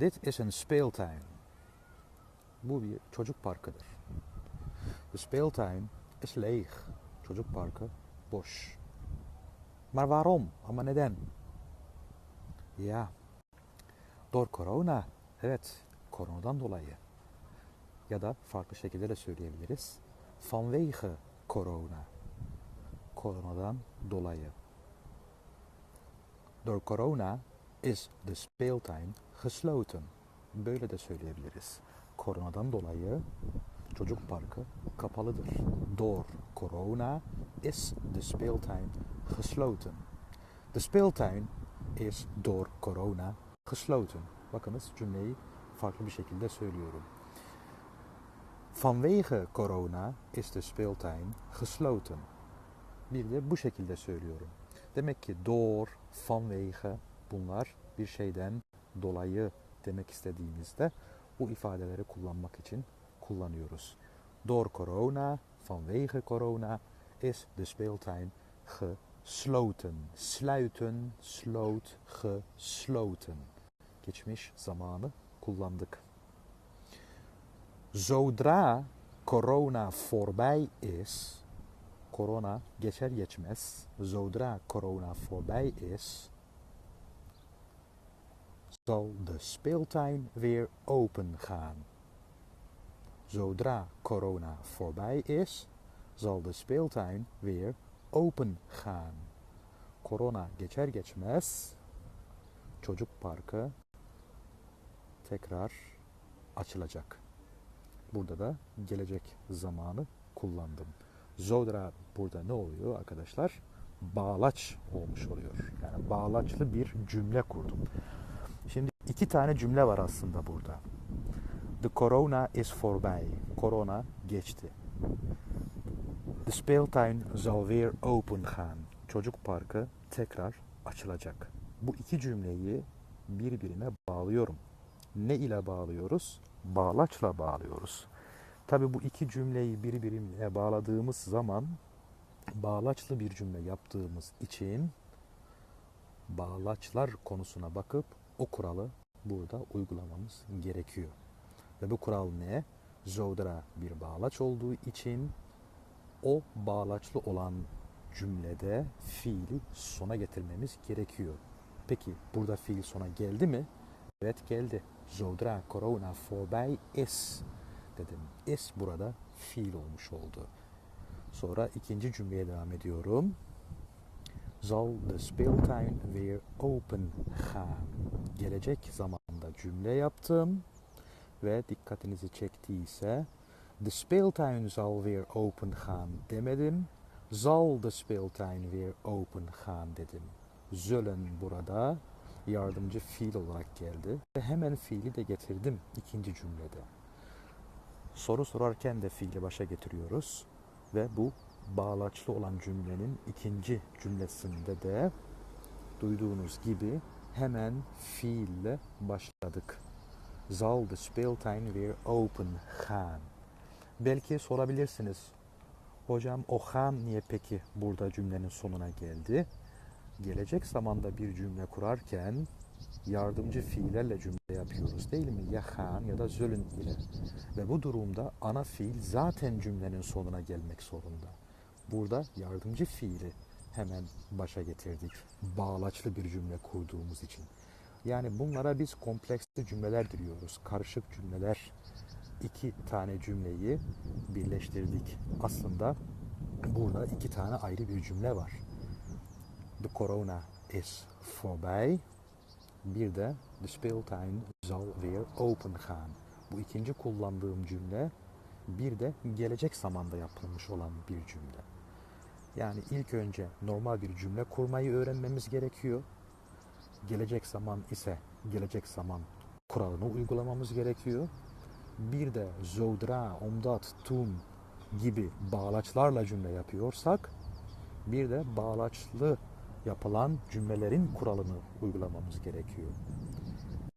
Dit is een speeltuin. Bu bir çocuk parkıdır. De speeltuin is leeg. Çocuk parkı boş. Maar waarom? Ama neden? Ja, door corona. Evet, koronadan dolayı. Ya da farklı şekilde de söyleyebiliriz. Vanwege corona. Koronadan dolayı. Door corona is de speeltuin gesloten. Böyle de söyleyebiliriz. Koronadan dolayı çocuk parkı kapalıdır. Door corona is de speeltuin gesloten. De speeltuin is door corona gesloten. Bakınız cümleyi farklı bir şekilde söylüyorum. Vanwege corona is de speeltuin gesloten. Bir de bu şekilde söylüyorum. Demek ki door, vanwege bunlar bir şeyden dolayı demek istediğimizde bu ifadeleri kullanmak için kullanıyoruz. Door corona, vanwege corona is de speeltuin gesloten. Sluiten, sloot, gesloten. Geçmiş zamanı kullandık. Zodra corona voorbij is, corona geçer geçmez, zodra corona voorbij is, zal de speeltuin weer open gaan. Zodra corona voorbij is, zal de speeltuin weer open gaan. Korona geçer geçmez çocuk parkı tekrar açılacak. Burada da gelecek zamanı kullandım. Zodra burada ne oluyor arkadaşlar? Bağlaç olmuş oluyor. Yani bağlaçlı bir cümle kurdum. İki tane cümle var aslında burada. The corona is voorbij. Corona geçti. De speeltuin zal weer open gaan. Çocuk parkı tekrar açılacak. Bu iki cümleyi birbirine bağlıyorum. Ne ile bağlıyoruz? Bağlaçla bağlıyoruz. Tabi bu iki cümleyi birbirine bağladığımız zaman bağlaçlı bir cümle yaptığımız için bağlaçlar konusuna bakıp kuralı burada uygulamamız gerekiyor. Ve bu kural ne? Zodra bir bağlaç olduğu için o bağlaçlı olan cümlede fiili sona getirmemiz gerekiyor. Peki burada fiil sona geldi mi? Evet geldi. Zodra corona voorbij is dedim. Is burada fiil olmuş oldu. Sonra ikinci cümleye devam ediyorum. Zal de speeltuin weer open gaan. Gelecek zamanda cümle yaptım ve dikkatinizi çektiyse de speeltuin zal weer open gaan demedim. Zal de speeltuin weer open gaan dedim. Zullen burada yardımcı fiil olarak geldi. Ve hemen fiili de getirdim ikinci cümlede. Soru sorarken de fiili başa getiriyoruz. Ve bu bağlaçlı olan cümlenin ikinci cümlesinde de duyduğunuz gibi hemen fiille başladık. Zal de speeltuin weer open gaan. Belki sorabilirsiniz. Hocam o gaan niye peki burada cümlenin sonuna geldi? Gelecek zamanda bir cümle kurarken yardımcı fiillerle cümle yapıyoruz değil mi? Ya gaan ya da zölün ile. Ve bu durumda ana fiil zaten cümlenin sonuna gelmek zorunda. Burada yardımcı fiili hemen başa getirdik. Bağlaçlı bir cümle kurduğumuz için. Yani bunlara biz kompleksli cümleler diyoruz. Karışık cümleler. İki tane cümleyi birleştirdik. Aslında burada iki tane ayrı bir cümle var. De corona is voorbij. Bir de de speeltuin zal weer open gaan. Bu ikinci kullandığım cümle bir de gelecek zamanda yapılmış olan bir cümle. Yani ilk önce normal bir cümle kurmayı öğrenmemiz gerekiyor. Gelecek zaman ise gelecek zaman kuralını uygulamamız gerekiyor. Bir de zodra, omdat, tun gibi bağlaçlarla cümle yapıyorsak bir de bağlaçlı yapılan cümlelerin kuralını uygulamamız gerekiyor.